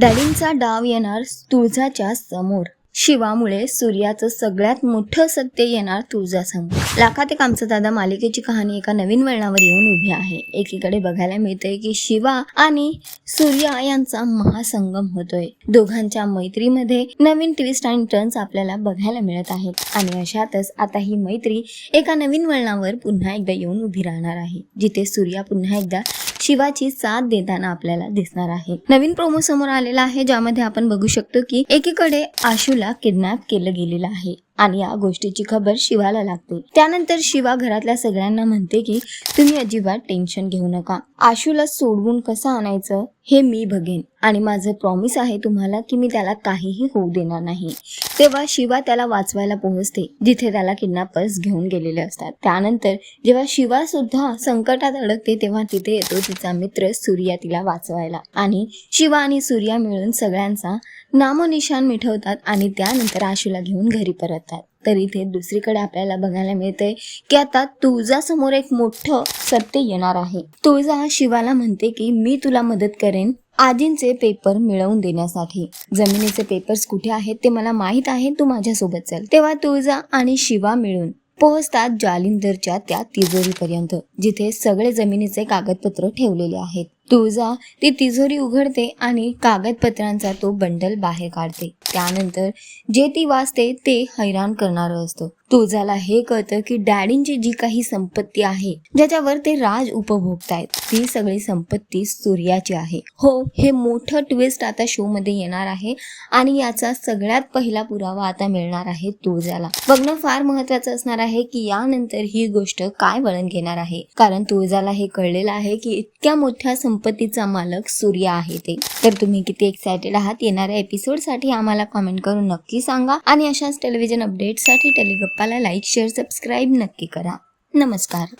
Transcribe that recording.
डॅडींचा डाव येणार तुळजाच्या समोर. शिवामुळे सूर्याचं सगळ्यात मोठं सत्य येणार तुळजासमोर. लाखात एक आमचा दादा मालिकेची कहाणी एका नवीन वळणावर येऊन उभी आहे. एकीकडे बघायला मिळतंय की शिवा आणि सूर्या यांचा महासंगम होतोय. दोघांच्या मैत्रीमध्ये नवीन ट्विस्ट आणि टर्न्स आपल्याला बघायला मिळत आहेत. आणि अशातच आता ही मैत्री एका नवीन वळणावर पुन्हा एकदा येऊन उभी राहणार आहे. जिथे सूर्या पुन्हा एकदा शिवाची साथ देताना आपल्याला दिसणार आहे. नवीन प्रोमो समोर आलेला आहे ज्यामध्ये आपण बघू शकतो की एकीकडे आशूला किडनॅप केलं गेलेलं आहे. आणि या गोष्टीची खबर शिवाला लागते. त्यानंतर शिवा घरातल्या सगळ्यांना म्हणते की तुम्ही अजिबात टेन्शन घेऊ नका. आशूला सोडवून कसं आणायचं हे मी बघेन. आणि माझं प्रॉमिस आहे तुम्हाला की मी त्याला काहीही होऊ देणार नाही. तेव्हा शिवा त्याला वाचवायला पोहोचते जिथे त्याला किडनॅपर्स घेऊन गेलेले असतात. त्यानंतर जेव्हा शिवा सुद्धा संकटात अडकते तेव्हा तिथे येतो तिचा मित्र सूर्या तिला वाचवायला. आणि शिवा आणि सूर्या मिळून सगळ्यांचा नामोनिशान मिठवतात आणि त्यानंतर आशूला घेऊन घरी परत परततात तर इथे दुसरीकडे आपल्याला बघायला मिळते की आता तुळजासमोर एक मोठं सत्य येणार आहे. तुळजा शिवाला म्हणते की मी तुला मदत करेन आजींचे पेपर मिळवून देण्यासाठी. जमिनीचे पेपर्स कुठे आहेत ते मला माहीत आहे तू माझ्यासोबत चल. तेव्हा तुळजा आणि शिवा मिळून पोहोचतात जालिंदरच्या त्या तिजोरीपर्यंत जिथे सगळे जमिनीचे कागदपत्र ठेवलेले आहेत. तुळजा ती तिजोरी उघडते आणि कागदपत्रांचा तो बंडल बाहेर काढते. त्यानंतर जे ती वाचते ते हैराण करणारं असतं. तुळजाला हे कळतं की डॅडींची जी काही संपत्ती आहे ज्याच्यावर ते राज उपभोगतायत ती सगळी संपत्ती सूर्याची आहे. हो हे मोठं ट्विस्ट आता शो मध्ये येणार आहे आणि याचा सगळ्यात पहिला पुरावा आता मिळणार आहे तुळजाला बघणं फार महत्वाचं असणार आहे की यानंतर ही गोष्ट काय वळण घेणार आहे. कारण तुळजाला हे कळलेलं आहे की इतक्या मोठ्या संपत्तीचा मालक सूर्य आहे ते. तर तुम्ही किती एक्सायटेड आहात? येणाऱ्या एपिसोडसाठी आम्हाला कमेंट करून नक्की सांगा. आणि अशाच टेलिव्हिजन अपडेटसाठी टेलिगप्पाला लाईक शेअर सबस्क्राईब नक्की करा. नमस्कार.